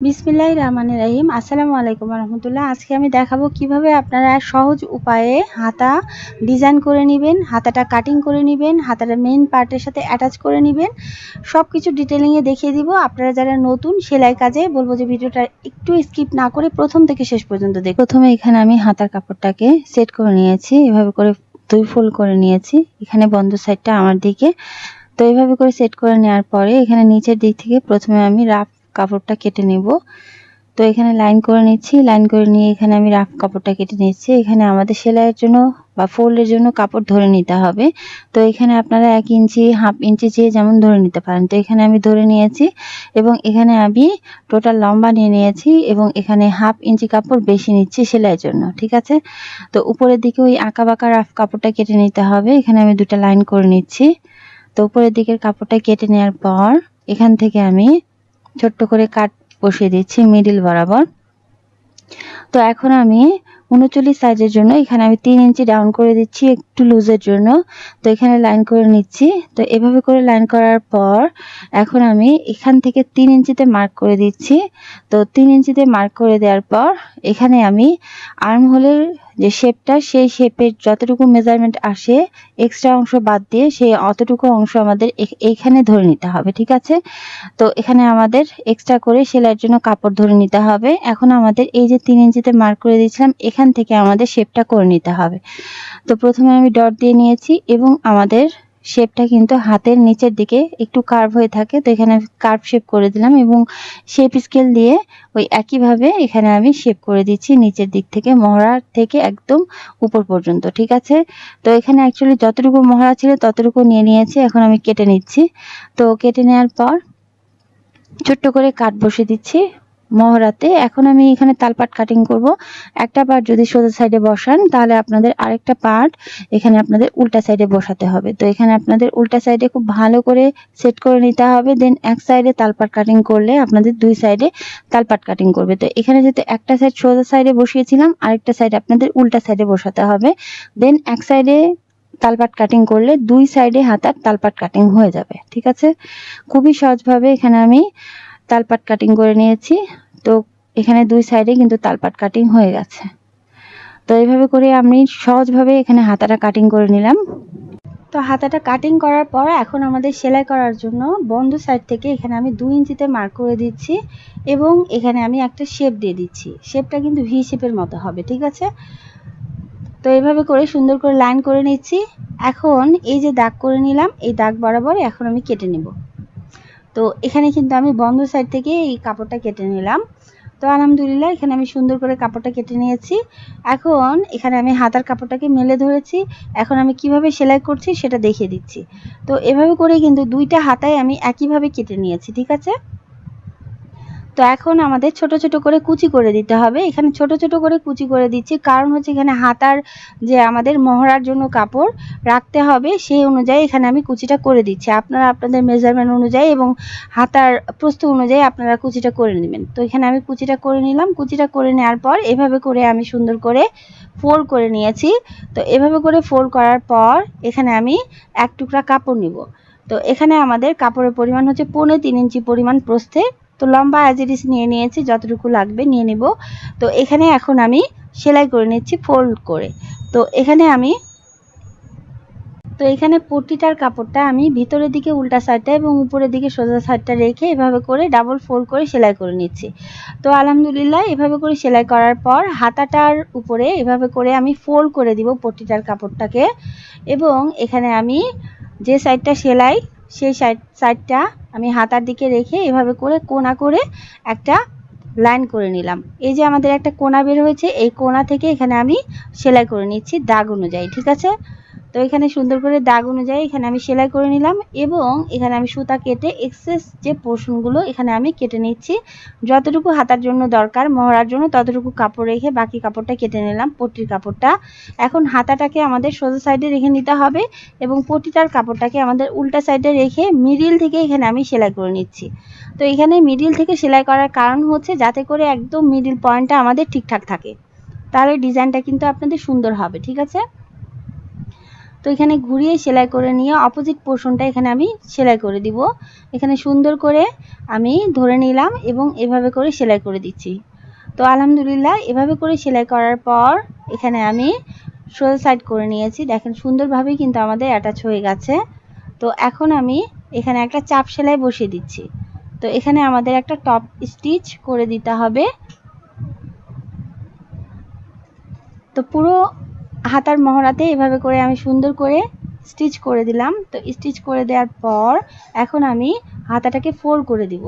বিসমিল্লাহ রহমান রাহিম। আসসালামু আলাইকুম রহমতুল্লাহ। আজকে আমি দেখাবো কীভাবে আপনারা সহজ উপায়ে হাতা ডিজাইন করে নেবেন, হাতাটা কাটিং করে নেবেন, হাতাটা মেন পার্টের সাথে অ্যাটাচ করে নেবেন। সব কিছু ডিটেলিংয়ে দেখিয়ে দিব। আপনারা যারা নতুন, সেলাই কাজে বলব যে ভিডিওটা একটু স্কিপ না করে প্রথম থেকে শেষ পর্যন্ত দেখ প্রথমে এখানে আমি হাতার কাপড়টাকে সেট করে নিয়েছি। এভাবে করে দুই ফোল্ড করে নিয়েছি। এখানে বন্ধ সাইডটা আমার দিকে। তো এইভাবে করে সেট করে নেওয়ার পরে এখানে নিচের দিক থেকে প্রথমে আমি রাফ কাপড়টা কেটে নেব। তো এখানে লাইন করে নিচ্ছি। লাইন করে নিয়ে এখানে আমি রাফ কাপড়টা কেটে নিচ্ছি। এখানে আমাদের সেলাইয়ের জন্য বা ফোল্ডের জন্য কাপড় ধরে নিতে হবে। তো এখানে আপনারা এক ইঞ্চি হাফ ইঞ্চি চেয়ে যেমন ধরে নিতে পারেন। তো এখানে আমি ধরে নিয়েছি এবং এখানে আমি টোটাল লম্বা নিয়ে নিয়েছি এবং এখানে হাফ ইঞ্চি কাপড় বেশি নিচ্ছি সেলাইয়ের জন্য, ঠিক আছে? তো উপরের দিকে ওই আঁকা বাঁকা রাফ কাপড়টা কেটে নিতে হবে। এখানে আমি দুটা লাইন করে নিচ্ছি। তো উপরের দিকের কাপড়টা কেটে নেওয়ার পর এখান থেকে আমি ছোট্ট করে কাট বসিয়ে দিচ্ছি মিডিল বরাবর। তো এখন আমি উনচল্লিশ সাইজের জন্য এখানে আমি তিন ইঞ্চি ডাউন করে দিচ্ছি, একটু লুজের জন্য। তো এখানে লাইন করে নিচ্ছি। তো এভাবে করে লাইন করার পর এখন আমি এখান থেকে তিন ইঞ্চিতে মার্ক করে দিচ্ছি। তো তিন ইঞ্চিতে মার্ক করে দেওয়ার পর এখানে আমি আর্ম হোলের যে শেপটা সেই শেপের যতটুকু মেজারমেন্ট আসে এক্সট্রা অংশ বাদ দিয়ে সেই অতটুকু অংশ আমাদের এইখানে ধরে নিতে হবে, ঠিক আছে? তো এখানে আমাদের এক্সট্রা করে সেলাইয়ের জন্য কাপড় ধরে নিতে হবে। এখন আমাদের এই যে তিন ইঞ্চিতে মার্ক করে দিয়েছিলাম এখান থেকে আমাদের শেপটা করে নিতে হবে। তো প্রথমে আমি ডট দিয়ে নিয়েছি এবং আমাদের শেপটা কিন্তু হাতের নিচের দিকে একটু কার্ভ হয়ে থাকে। তো এখানে কার্ভ শেপ করে দিলাম এবং শেপ স্কেল দিয়ে ওই একইভাবে এখানে আমি শেপ করে দিচ্ছি নিচের দিক থেকে, মহড়া থেকে একদম উপর পর্যন্ত, ঠিক আছে? তো এখানে অ্যাকচুয়ালি যতটুকু মহড়া ছিল ততটুকু নিয়ে নিয়েছি, এখন আমি কেটে নিচ্ছি। তো কেটে নেওয়ার পর ছোট্ট করে কাট বসে দিচ্ছি। মহড়াতে। এখন আমি এখানে তালপাট কাটিং করব। একটা পার্ট যদি সোজা সাইডে বসান, তাহলে আপনাদের আরেকটা পার্ট এখানে আপনাদের উল্টা সাইডে বসাতে হবে। তো এখানে আপনাদের উল্টা সাইডে খুব ভালো করে সেট করে নিতে হবে। দেন এক সাইডে তালপাট কাটিং করলে আপনাদের দুই সাইডে তালপাট কাটিং করবে। তো এখানে যেহেতু একটা সাইড সোজা সাইডে বসিয়েছিলাম, আরেকটা সাইড আপনাদের উল্টা সাইডে বসাতে হবে। দেন এক সাইডে তালপাট কাটিং করলে দুই সাইডে হাতার তালপাট কাটিং হয়ে যাবে। ঠিক আছে? খুবই সহজভাবে এখানে আমি তালপাট কাটিং করে নিয়েছি। তো এখানে দুই সাইডে কিন্তু তালপাট কাটিং হয়ে গেছে। তো এইভাবে করে আমি সহজভাবে এখানে হাতাটা কাটিং করে নিলাম। তো হাতাটা কাটিং করার পর এখন আমাদের সেলাই করার জন্য বন্ধ সাইড থেকে এখানে আমি দুই ইঞ্চিতে মার্ক করে দিচ্ছি এবং এখানে আমি একটা শেপ দিয়ে দিচ্ছি। শেপটা কিন্তু ভি শেপের মতো হবে, ঠিক আছে? তো এইভাবে করে সুন্দর করে লাইন করে নিচ্ছি। এখন এই যে দাগ করে নিলাম, এই দাগ বরাবর এখন আমি কেটে নেব। তো এখানে কিন্তু আমি বন্ধ সাইড থেকে এই কাপড়টা কেটে নিলাম। তো আলহামদুলিল্লাহ, এখানে আমি সুন্দর করে কাপড়টা কেটে নিয়েছি। এখন এখানে আমি হাতার কাপড়টাকে মেলে ধরেছি। এখন আমি কীভাবে সেলাই করছি সেটা দেখিয়ে দিচ্ছি। তো এভাবে করে কিন্তু দুইটা হাতায় আমি একইভাবে কেটে নিয়েছি, ঠিক আছে? তো এখন আমাদের ছোট ছোট করে কুচি করে দিতে হবে। এখানে ছোট ছোট করে কুচি করে দিচ্ছি। কারণ হচ্ছে এখানে হাতার যে আমাদের মহড়ার জন্য কাপড় রাখতে হবে, সেই অনুযায়ী এখানে আমি কুচিটা করে দিচ্ছি। আপনারা আপনাদের মেজারমেন্ট অনুযায়ী এবং হাতার প্রস্থ অনুযায়ী আপনারা কুচিটা করে নেবেন। তো এখানে আমি কুচিটা করে নিলাম। কুচিটা করে নেওয়ার পর এভাবে করে আমি সুন্দর করে ফোল্ড করে নিয়েছি। তো এভাবে করে ফোল্ড করার পর এখানে আমি এক টুকরা কাপড় নিব। তো এখানে আমাদের কাপড়ের পরিমাণ হচ্ছে পৌনে তিন ইঞ্চি পরিমাণ প্রস্থে তো লম্বা অ্যাজ ইট ইস নিয়ে নিয়েছি, যতটুকু লাগবে নিয়ে নেব। তো এখানে এখন আমি সেলাই করে নিচ্ছি ফোল্ড করে। তো এখানে আমি, তো এখানে পট্টিটার কাপড়টা আমি ভিতরের দিকে উল্টা সাইডটা এবং উপরের দিকে সোজা সাইডটা রেখে এভাবে করে ডাবল ফোল্ড করে সেলাই করে নিচ্ছি। তো আলহামদুলিল্লাহ এভাবে করে সেলাই করার পর হাতাটার উপরে এভাবে করে আমি ফোল্ড করে দিব পট্টিটার কাপড়টাকে। এবং এখানে আমি যে সাইডটা সেলাই সেই সাইড সাইডটা আমি হাতার দিকে রেখে এভাবে করে কোনা করে একটা লাইন করে নিলাম। এই যে আমাদের একটা কোনা বের হয়েছে, এই কোনা থেকে এখানে আমি সেলাই করে নিচ্ছি দাগ অনুযায়ী, ঠিক আছে? তো এখানে সুন্দর করে দাগ অনুযায়ী এখানে আমি সেলাই করে নিলাম এবং এখানে আমি সুতা কেটে এক্সেস যে পোর্শনগুলো এখানে আমি কেটে নিচ্ছি। যতটুকু হাতার জন্য দরকার, মহড়ার জন্য ততটুকু কাপড় রেখে বাকি কাপড়টা কেটে নিলাম, পট্টির কাপড়টা। এখন হাতাটাকে আমাদের সোজা সাইডে রেখে নিতে হবে এবং পটিটার কাপড়টাকে আমাদের উল্টা সাইডে রেখে মিডিল থেকে এখানে আমি সেলাই করে নিচ্ছি। তো এখানে মিডিল থেকে সেলাই করার কারণ হচ্ছে যাতে করে একদম মিডিল পয়েন্টটা আমাদের ঠিকঠাক থাকে। তাহলে ডিজাইনটা কিন্তু আপনাদের সুন্দর হবে, ঠিক আছে? তো এখানে ঘুরিয়ে সেলাই করে নিয়ে অপোজিট পোর্শনটা এখানে আমি সেলাই করে দিব। এখানে সুন্দর করে আমি ধরে নিলাম এবং এভাবে করে সেলাই করে দিচ্ছি। তো আলহামদুলিল্লাহ, এভাবে করে সেলাই করার পর এখানে আমি সোজা সাইড করে নিয়েছি। দেখেন সুন্দরভাবেই কিন্তু আমাদের অ্যাটাচ হয়ে গেছে। তো এখন আমি এখানে একটা চাপ সেলাই বসিয়ে দিচ্ছি। তো এখানে আমাদের একটা টপ স্টিচ করে দিতে হবে। তো পুরো হাতার মহড়াতে এভাবে করে আমি সুন্দর করে স্টিচ করে দিলাম। তো স্টিচ করে দেওয়ার পর এখন আমি হাতাটাকে ফোল্ড করে দিব।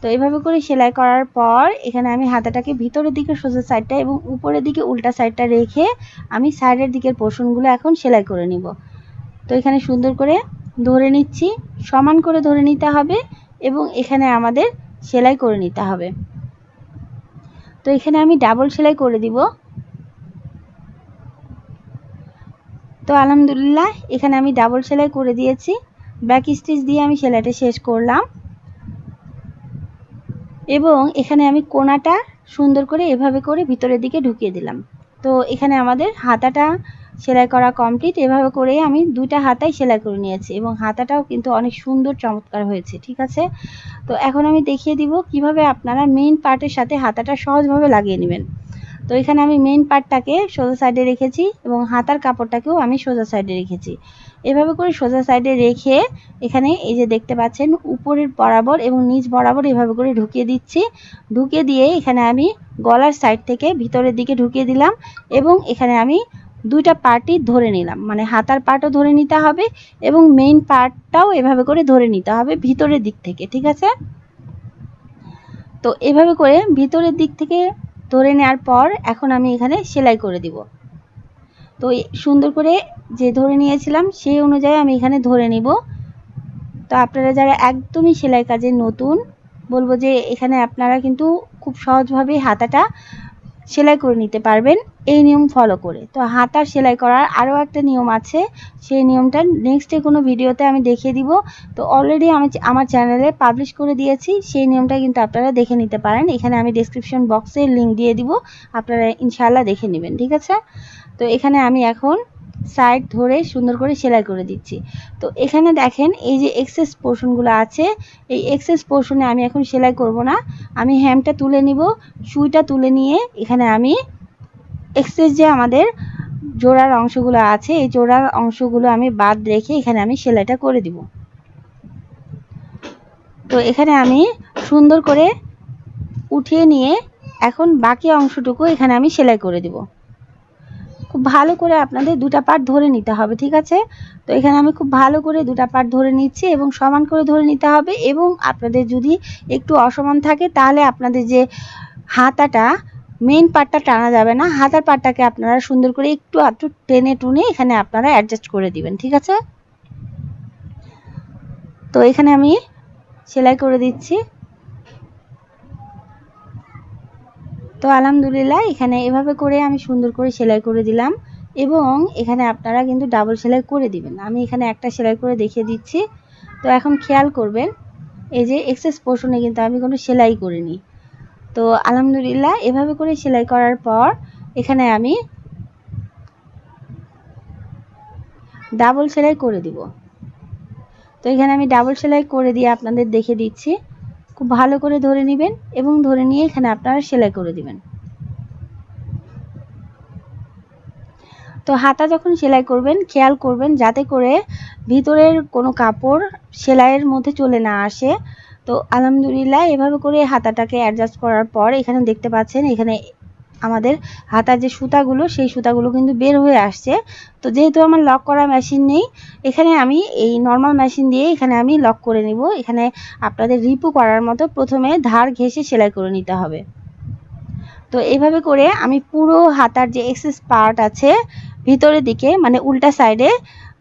তো এভাবে করে সেলাই করার পর এখানে আমি হাতাটাকে ভিতরের দিকে সোজা সাইডটা এবং উপরের দিকে উল্টা সাইডটা রেখে আমি সাইডের দিকের পোর্শনগুলো এখন সেলাই করে নিব। তো এখানে সুন্দর করে ধরে নিচ্ছি। সমান করে ধরে নিতে হবে এবং এখানে আমাদের সেলাই করে নিতে হবে। তো এখানে আমি ডাবল সেলাই করে দিব। তো আলহামদুলিল্লাহ, এখানে আমি ডাবল সেলাই করে দিয়েছি। ব্যাক স্টিচ দিয়ে আমি সেলাইটা শেষ করলাম। এবং এখানে আমি কোনাটা সুন্দর করে এভাবে করে ভিতরের দিকে ঢুকিয়ে দিলাম। তো এখানে আমাদের হাতাটা সেলাই করা কমপ্লিট এভাবে করে আমি দুইটা হাতাই সেলাই করে নিয়েছি এবং হাতাটাও কিন্তু অনেক সুন্দর, চমৎকার হয়েছে, ঠিক আছে? তো এখন আমি দেখিয়ে দিব কীভাবে আপনারা মেইন পার্টের সাথে হাতাটা সহজভাবে লাগিয়ে নেবেন। তো এখানে আমি মেইন পার্টটাকে সোজা সাইডে রেখেছি এবং হাতার কাপড়টাকেও আমি সোজা সাইডে রেখেছি। এভাবে করে সোজা সাইডে রেখে এখানে এই যে দেখতে পাচ্ছেন, উপরের বরাবর এবং নিচ বরাবর এভাবে করে ঢুকিয়ে দিচ্ছি। ঢুকিয়ে দিয়ে এখানে আমি গলার সাইড থেকে ভিতরের দিকে ঢুকিয়ে দিলাম এবং এখানে আমি দুইটা পার্টই ধরে নিলাম। মানে হাতার পার্টও ধরে নিতে হবে এবং মেইন পার্টটাও এভাবে করে ধরে নিতে হবে ভিতরের দিক থেকে, ঠিক আছে? তো এভাবে করে ভিতরের দিক থেকে ধরে নেওয়ার পর এখন আমি এখানে সেলাই করে দিব। তো সুন্দর করে যে ধরে নিয়েছিলাম, সেই অনুযায়ী আমি এখানে ধরে নিব। তো আপনারা যারা একদমই সেলাই কাজে নতুন, বলব যে এখানে আপনারা কিন্তু খুব সহজভাবে হাতাটা সেলাই করে নিতে পারবেন। এই নিয়ম ফলো করে। তো হাতার সেলাই করার আরও একটা নিয়ম আছে। সেই নিয়মটা নেক্সটে কোনো ভিডিওতে আমি দেখিয়ে দিব। তো অলরেডি আমি আমার চ্যানেলে পাবলিশ করে দিয়েছি। সেই নিয়মটা কিন্তু আপনারা দেখে নিতে পারেন। এখানে আমি ডিসক্রিপশন বক্সে লিঙ্ক দিয়ে দিব। আপনারা ইনশাল্লাহ দেখে নেবেন। ঠিক আছে? তো এখানে আমি এখন সাইড ধরে সুন্দর করে সেলাই করে দিচ্ছি। তো এখানে দেখেন, এই যে এক্সেস পোর্শনগুলো আছে, এই এক্সেস পোর্শনে আমি এখন সেলাই করব না। আমি হ্যামটা তুলে নিব, সুইটা তুলে নিয়ে এখানে আমি এক্সেস যে আমাদের জোড়ার অংশগুলো আছে, এই জোড়ার অংশগুলো আমি বাদ রেখে এখানে আমি সেলাইটা করে দিব। তো এখানে আমি সুন্দর করে উঠিয়ে নিয়ে এখন বাকি অংশটুকু এখানে আমি সেলাই করে দিব। খুব ভালো করে আপনাদের দুটা পার্ট ধরে নিতে হবে, ঠিক আছে? তো এখানে আমি খুব ভালো করে দুটা পার্ট ধরে নিচ্ছি এবং সমান করে ধরে নিতে হবে এবং আপনাদের যদি একটু অসমান থাকে তাহলে আপনাদের যে হাতাটা মেন পার্টটা টানা যাবে না। হাতার পার্টটাকে আপনারা সুন্দর করে একটু আধটু টেনে টুনে এখানে আপনারা অ্যাডজাস্ট করে দিবেন, ঠিক আছে? তো এখানে আমি সেলাই করে দিচ্ছি। তো আলহামদুলিল্লাহ, এখানে এভাবে করে আমি সুন্দর করে সেলাই করে দিলাম এবং এখানে আপনারা কিন্তু ডাবল সেলাই করে দিবেন। আমি এখানে একটা সেলাই করে দেখিয়ে দিচ্ছি। তো এখন খেয়াল করবেন, এই যে এক্সেস পোর্শনে কিন্তু আমি কোনো সেলাই করিনি। তো আলহামদুলিল্লাহ, এভাবে করে সেলাই করার পর এখানে আমি ডাবল সেলাই করে দিব। তো এখানে আমি ডাবল সেলাই করে দিয়ে আপনাদের দেখে দিচ্ছি। খুব ভালো করে ধরে নেবেন এবং ধরে নিয়ে এখানে আপনারা সেলাই করে দিবেন। তো হাতা যখন সেলাই করবেন, খেয়াল করবেন যাতে করে ভিতরের কোনো কাপড় সেলাইয়ের মধ্যে চলে না আসে। তো আলহামদুলিল্লাহ এভাবে করে হাতাটাকে অ্যাডজাস্ট করার পর এখানে দেখতে পাচ্ছেন, এখানে আমাদের হাতার যে সুতাগুলো, সেই সুতাগুলো কিন্তু বের হয়ে আসছে। তো যেহেতু আমার লক করা মেশিন নেই, এখানে আমি এই নর্মাল মেশিন দিয়ে এখানে আমি লক করে নিব। এখানে আপনাদের রিপু করার মতো প্রথমে ধার ঘেসে সেলাই করে নিতে হবে। তো এইভাবে করে আমি পুরো হাতার যে এক্সেস পার্ট আছে, ভিতরের দিকে মানে উল্টা সাইডে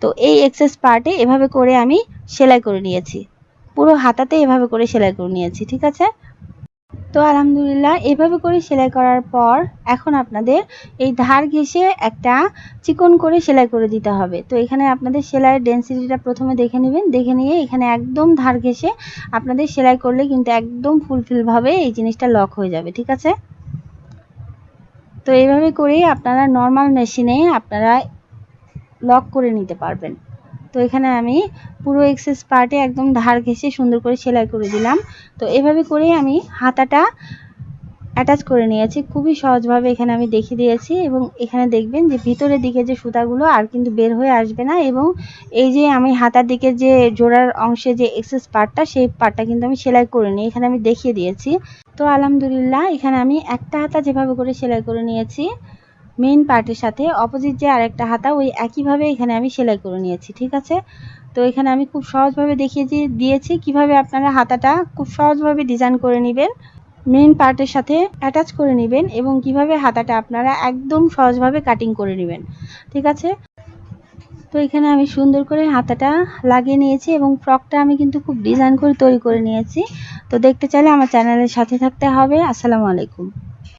তো এই এক্সেস পার্টে এভাবে করে আমি সেলাই করে নিয়েছি। পুরো হাতাতে এভাবে করে সেলাই করে নিয়েছি, ঠিক আছে? তো আলহামদুলিল্লাহ, এভাবে করে সেলাই করার পর এখন আপনাদের এই ধার ঘেসে একটা চিকন করে সেলাই করে দিতে হবে। তো এখানে আপনাদের সেলাইয়ের ডেন্সিটিটা প্রথমে দেখে নেবেন। দেখে নিয়ে এখানে একদম ধার ঘেসে আপনাদের সেলাই করলে কিন্তু একদম ফুলফিলভাবে এই জিনিসটা লক হয়ে যাবে, ঠিক আছে? তো এইভাবে করেই আপনারা নর্মাল মেশিনে আপনারা লক করে নিতে পারবেন। তো এখানে আমি পুরো এক্সেস পার্টে একদম ধার ঘেঁষে সুন্দর করে সেলাই করে দিলাম। তো এভাবে করেই আমি হাতাটা অ্যাটাচ করে নিয়েছি। খুবই সহজভাবে এখানে আমি দেখিয়ে দিয়েছি এবং এখানে দেখবেন যে ভিতরের দিকে যে সুতাগুলো আর কিন্তু বের হয়ে আসবে না এবং এই যে আমি হাতার দিকে যে জোড়ার অংশে যে এক্সেস পার্টটা সেই পার্টটা কিন্তু আমি সেলাই করে নিই। এখানে আমি দেখিয়ে দিয়েছি। তো আলহামদুলিল্লাহ, এখানে আমি একটা হাতা যেভাবে করে সেলাই করে নিয়েছি। মেইন পার্টের সাথে অপোজিট যে আরেকটা হাতা, ওই একইভাবে এখানে আমি সেলাই করে নিয়েছি, ঠিক আছে? তো এখানে আমি খুব সহজভাবে দেখিয়ে দিয়েছি কীভাবে আপনারা হাতাটা খুব সহজভাবে ডিজাইন করে নেবেন মেইন পার্টের সাথে অ্যাটাচ করে নেবেন এবং কীভাবে হাতাটা আপনারা একদম সহজভাবে কাটিং করে নেবেন, ঠিক আছে? তো এখানে আমি সুন্দর করে হাতাটা লাগিয়ে নিয়েছি এবং ফ্রকটা আমি কিন্তু খুব ডিজাইন করে তৈরি করে নিয়েছি। তো দেখতে চাইলে আমার চ্যানেলের সাথে থাকতে হবে। আসসালামু আলাইকুম।